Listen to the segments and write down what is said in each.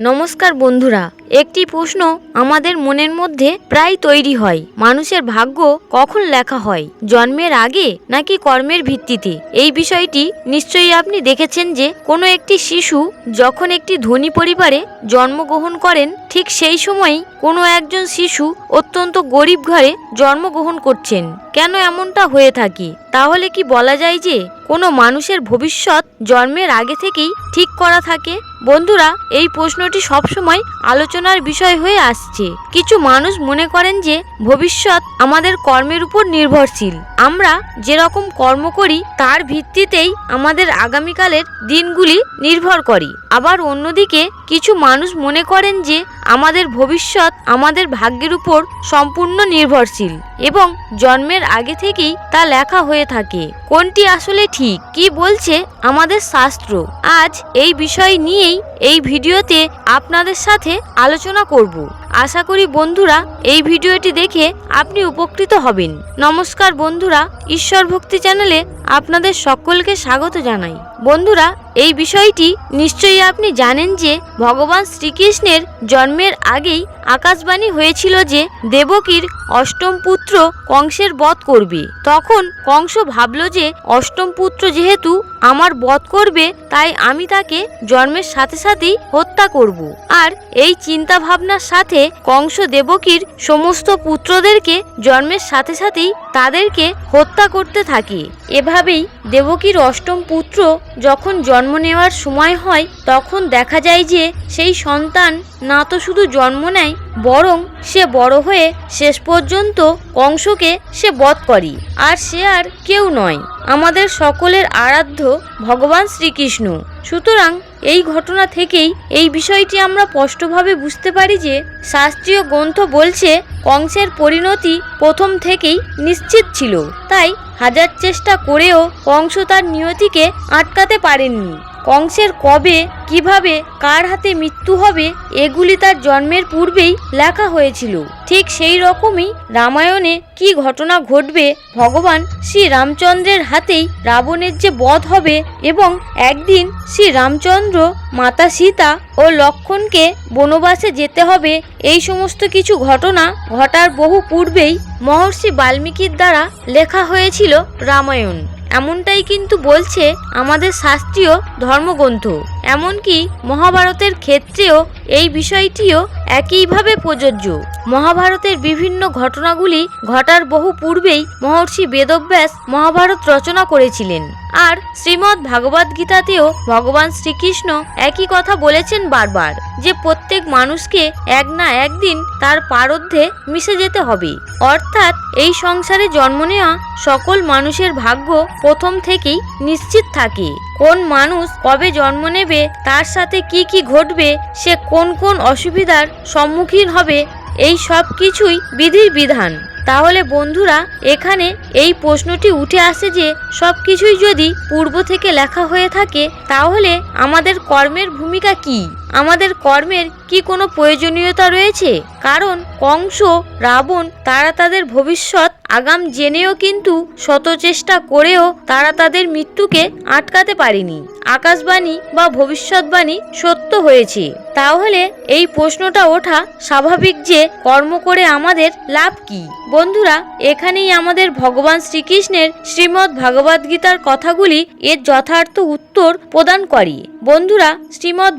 নমস্কার বন্ধুরা, একটি প্রশ্ন আমাদের মনের মধ্যে প্রায় তৈরি হয়। মানুষের ভাগ্য কখন লেখা হয়? জন্মের আগে নাকি কর্মের ভিত্তিতে? এই বিষয়টি নিশ্চয়ই আপনি দেখেছেন যে, কোনো একটি শিশু যখন একটি ধনী পরিবারে জন্মগ্রহণ করেন, ঠিক সেই সময়ই কোনো একজন শিশু অত্যন্ত গরিব ঘরে জন্মগ্রহণ করছেন। কেন এমনটা হয়ে থাকে? তাহলে কি বলা যায় যে কোনো মানুষের ভবিষ্যৎ জন্মের আগে থেকেই ঠিক করা থাকে? বন্ধুরা, এই প্রশ্নটি সবসময় আলোচনার বিষয় হয়ে আসছে। কিছু মানুষ মনে করেন যে ভবিষ্যৎ আমাদের কর্মের উপর নির্ভরশীল। আমরা যেরকম কর্ম করি, তার ভিত্তিতেই আমাদের আগামীকালের দিনগুলি নির্ভর করে। আবার অন্যদিকে কিছু মানুষ মনে করেন যে আমাদের ভবিষ্যৎ আমাদের ভাগ্যের উপর সম্পূর্ণ নির্ভরশীল এবং জন্মের আগে থেকেই তা লেখা হয়ে থাকে। কোনটি আসলে ঠিক? কি বলছে আমাদের শাস্ত্র? আজ এই বিষয় নিয়েই এই ভিডিওতে আপনাদের সাথে আলোচনা করব। আশা করি বন্ধুরা এই ভিডিওটি দেখে আপনি উপকৃত হবেন। নমস্কার বন্ধুরা, ঈশ্বর ভক্তি চ্যানেলে আপনাদের সকলকে স্বাগত জানাই। বন্ধুরা এই বিষয়টি নিশ্চয়ই আপনি জানেন যে ভগবান শ্রীকৃষ্ণের জন্মের আগেই আকাশবাণী হয়েছিল যে দেবকীর অষ্টম পুত্র কংসের বধ করবে। তখন কংস ভাবল যে অষ্টম পুত্র যেহেতু আমার বধ করবে, তাই আমি তাকে জন্মের সাথে সাথেই হত্যা করব। আর এই চিন্তা ভাবনার সাথে কংস দেবকীর সমস্ত পুত্রদেরকে জন্মের সাথে সাথেই তাদেরকে হত্যা করতে থাকে। এভাবেই দেবকীর অষ্টম পুত্র যখন জন্ম নেওয়ার সময় হয়, তখন দেখা যায় যে সেই সন্তান না তো শুধু জন্ম নেয়, বরং সে বড় হয়ে শেষ পর্যন্ত কংসকে সে বধ করে। আর সে আর কেউ নয়। আমাদের সকলের আরাধ্য ভগবান শ্রীকৃষ্ণ। সুতরাং এই ঘটনা থেকেই এই বিষয়টি আমরা স্পষ্টভাবে বুঝতে পারি যে শাস্ত্রীয় গ্রন্থ বলছে, কংসের পরিণতি প্রথম থেকেই নিশ্চিত ছিল। তাই হাজার চেষ্টা করেও কংস তার নিয়তিকে আটকাতে পারেননি। কংসের কবে, কীভাবে, কার হাতে মৃত্যু হবে, এগুলি তার জন্মের পূর্বেই লেখা হয়েছিল। ঠিক সেই রকমই রামায়ণে কি ঘটনা ঘটবে, ভগবান শ্রী রামচন্দ্রের হাতেই রাবণের যে বধ হবে এবং একদিন শ্রী রামচন্দ্র মাতা সীতা ও লক্ষণকে বনবাসে যেতে হবে, এই সমস্ত কিছু ঘটনা ঘটার বহু পূর্বেই মহর্ষি বাল্মীকির দ্বারা লেখা হয়েছিল রামায়ণ। এমনটাই কিন্তু বলছে আমাদের শাস্ত্রীয় ধর্মগ্রন্থ। এমনকি মহাভারতের ক্ষেত্রেও এই বিষয়টিও একইভাবে প্রযোজ্য। মহাভারতের বিভিন্ন ঘটনাগুলি ঘটার বহু পূর্বেই মহর্ষি বেদব্যাস মহাভারত রচনা করেছিলেন। আর শ্রীমদ্ ভাগবত গীতাতেও ভগবান শ্রীকৃষ্ণ একই কথা বলেছেন বারবার, যে প্রত্যেক মানুষকে এক না একদিন তার পারধ্যে মিশে যেতে হবে। অর্থাৎ এই সংসারে জন্ম নেওয়া সকল মানুষের ভাগ্য প্রথম থেকেই নিশ্চিত থাকে। কোন মানুষ কবে জন্ম নেবে, তার সাথে কি কি ঘটবে, সে কোন কোন কোন অসুবিধার সম্মুখীন হবে এই সব কিছুই বিধির বিধান। তাহলে বন্ধুরা, এখানে এই প্রশ্নটি উঠে আসে যে সব কিছুই যদি পূর্ব থেকে লেখা হয়ে থাকে, তাহলে আমাদের কর্মের ভূমিকা কি? আমাদের কর্মের কি কোনো প্রয়োজনীয়তা রয়েছে? কারণ কংস, রাবণ, তারা তাদের ভবিষ্যৎ, আগাম জেনেও কিন্তু শত চেষ্টা করেও তারা তাদের মৃত্যুকে আটকাতে পারেনি। আকাশবাণী বা ভবিষ্যৎবাণী সত্য হয়েছে। তাহলে এই প্রশ্নটা ওঠা স্বাভাবিক যে কর্ম করে আমাদের লাভ কি? বন্ধুরা, এখানেই আমাদের ভগবান শ্রীকৃষ্ণের শ্রীমদ্ ভাগবত গীতার কথাগুলি এর যথার্থ উত্তর প্রদান করে। বন্ধুরা, শ্রীমদ্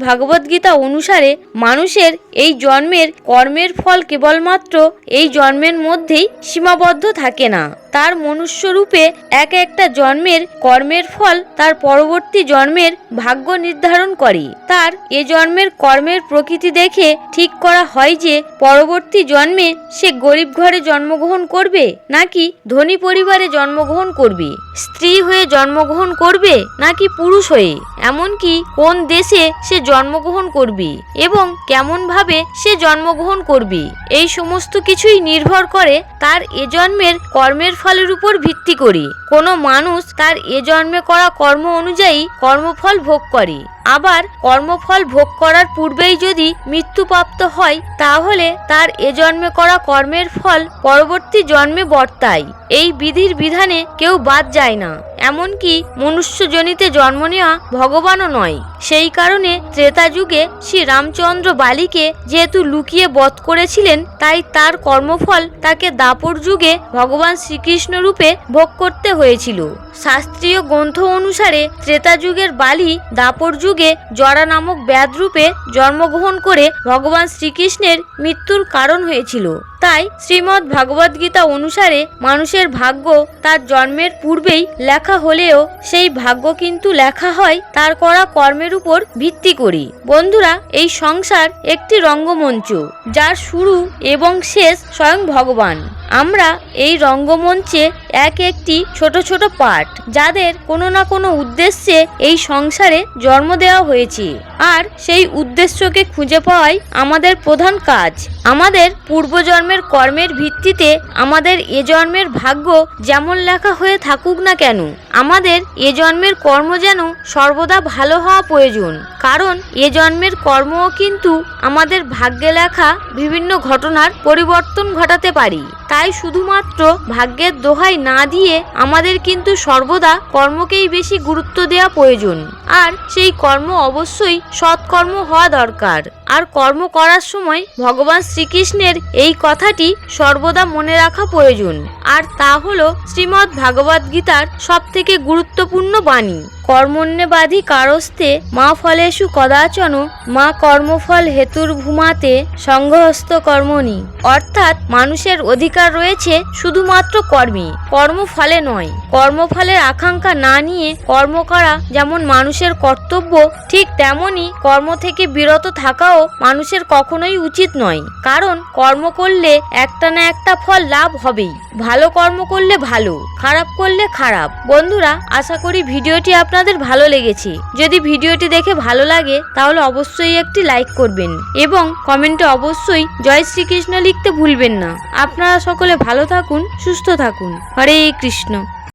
গীতা অনুসারে মানুষের এই জন্মের কর্মের ফল কেবলমাত্র এই জন্মের মধ্যেই সীমাবদ্ধ থাকে না। তার মনুষ্যরূপে এক একটা জন্মের কর্মের ফল, তার পরবর্তী জন্মের ভাগ্য নির্ধারণ করে। তার এ জন্মের কর্মের প্রকৃতি দেখে ঠিক করা হয় যে, পরবর্তী জন্মে সে গরিব ঘরে জন্মগ্রহণ করবে নাকি ধনী পরিবারে জন্মগ্রহণ করবে? স্ত্রী হয়ে জন্মগ্রহণ করবে নাকি পুরুষ হয়ে? এমনকি কোন দেশে সে জন্মগ্রহণ করবে এবং কেমনভাবে সে জন্মগ্রহণ করবে? এই সমস্ত কিছুই নির্ভর করে তার এ জন্মের কর্মের ফলের উপর ভিত্তি করে। কোনো মানুষ তার এ জন্মে করা কর্ম অনুযায়ী কর্মফল ভোগ করে। আবার কর্মফল ভোগ করার পূর্বেই যদি মৃত্যুপ্রাপ্ত হয়, তাহলে তার এ জন্মে করা কর্মের ফল পরবর্তী জন্মে বর্তায়। এই বিধির বিধানে কেউ বাদ যায় না। এমনকি মনুষ্যজনিতে জন্ম নেওয়া ভগবানও নয়। সেই কারণে ত্রেতা যুগে শ্রী রামচন্দ্র বালিকে যেহেতু লুকিয়ে বধ করেছিলেন, তাই তার কর্মফল তাকে দাপর যুগে ভগবান শ্রীকৃষ্ণ রূপে ভোগ করতে হয়েছিল। শাস্ত্রীয় গ্রন্থ অনুসারে ত্রেতা যুগের বালি দাপর যুগে জরা নামক ব্যাধরূপে জন্মগ্রহণ করে ভগবান শ্রীকৃষ্ণের মৃত্যুর কারণ হয়েছিল। তাই শ্রীমদ্ ভাগবত গীতা অনুসারে মানুষের ভাগ্য তার জন্মের পূর্বেই লেখা হলেও সেই ভাগ্য কিন্তু লেখা হয় তার করা কর্মের উপর ভিত্তি করি বন্ধুরা, এই সংসার একটি রঙ্গমঞ্চ, যার শুরু এবং শেষ স্বয়ং ভগবান। আমরা এই রঙ্গমঞ্চে এক একটি ছোট ছোট পার্ট যাদের কোনো না কোনো উদ্দেশ্যে এই সংসারে জন্ম দেওয়া হয়েছে। আর সেই উদ্দেশ্যকে খুঁজে পাওয়াই আমাদের প্রধান কাজ। আমাদের পূর্বজন্মের কর্মের ভিত্তিতে আমাদের এ জন্মের ভাগ্য যেমন লেখা হয়ে থাকুক না কেন, আমাদের এ জন্মের কর্ম যেন সর্বদা ভালো হওয়া প্রয়োজন। কারণ এ জন্মের কর্মও কিন্তু আমাদের ভাগ্যে লেখা বিভিন্ন ঘটনার পরিবর্তন ঘটাতে পারি। তাই শুধুমাত্র ভাগ্যের দোহাই না দিয়ে আমাদের কিন্তু সর্বদা কর্মকেই বেশি গুরুত্ব দেওয়া প্রয়োজন। আর সেই কর্ম অবশ্যই সৎকর্ম হওয়া দরকার। আর কর্ম করার সময় ভগবান শ্রীকৃষ্ণের এই কথাটি সর্বদা মনে রাখা প্রয়োজন। আর তা হল শ্রীমদ্ ভাগবত গীতার সব থেকে গুরুত্বপূর্ণ বাণী। কর্মণ্যবাধি কারস্তে মা ফলেষু কদাচন, মা কর্মফল হেতুর ভূমাতে সংঘহস্ত কর্মণি। অর্থাৎ মানুষের অধিকার রয়েছে শুধুমাত্র কর্মে, কর্মফলে নয়। কর্মফলের আকাঙ্ক্ষা না নিয়ে কর্ম করা যেমন মানুষের কর্তব্য ঠিক তেমনই কর্ম থেকে বিরত থাকাও মানুষের কখনোই উচিত নয়। কারণ কর্ম করলে একটা না একটা ফল লাভ হবেই। ভালো কর্ম করলে ভালো, খারাপ করলে খারাপ। বন্ধুরা, আশা করি ভিডিওটি আপনাদের ভালো লেগেছে। যদি ভিডিওটি দেখে ভালো লাগে, তাহলে অবশ্যই একটি লাইক করবেন এবং কমেন্টে অবশ্যই জয় শ্রীকৃষ্ণ লিখতে ভুলবেন না। আপনারা সকলে ভালো থাকুন, সুস্থ থাকুন। হরে কৃষ্ণ।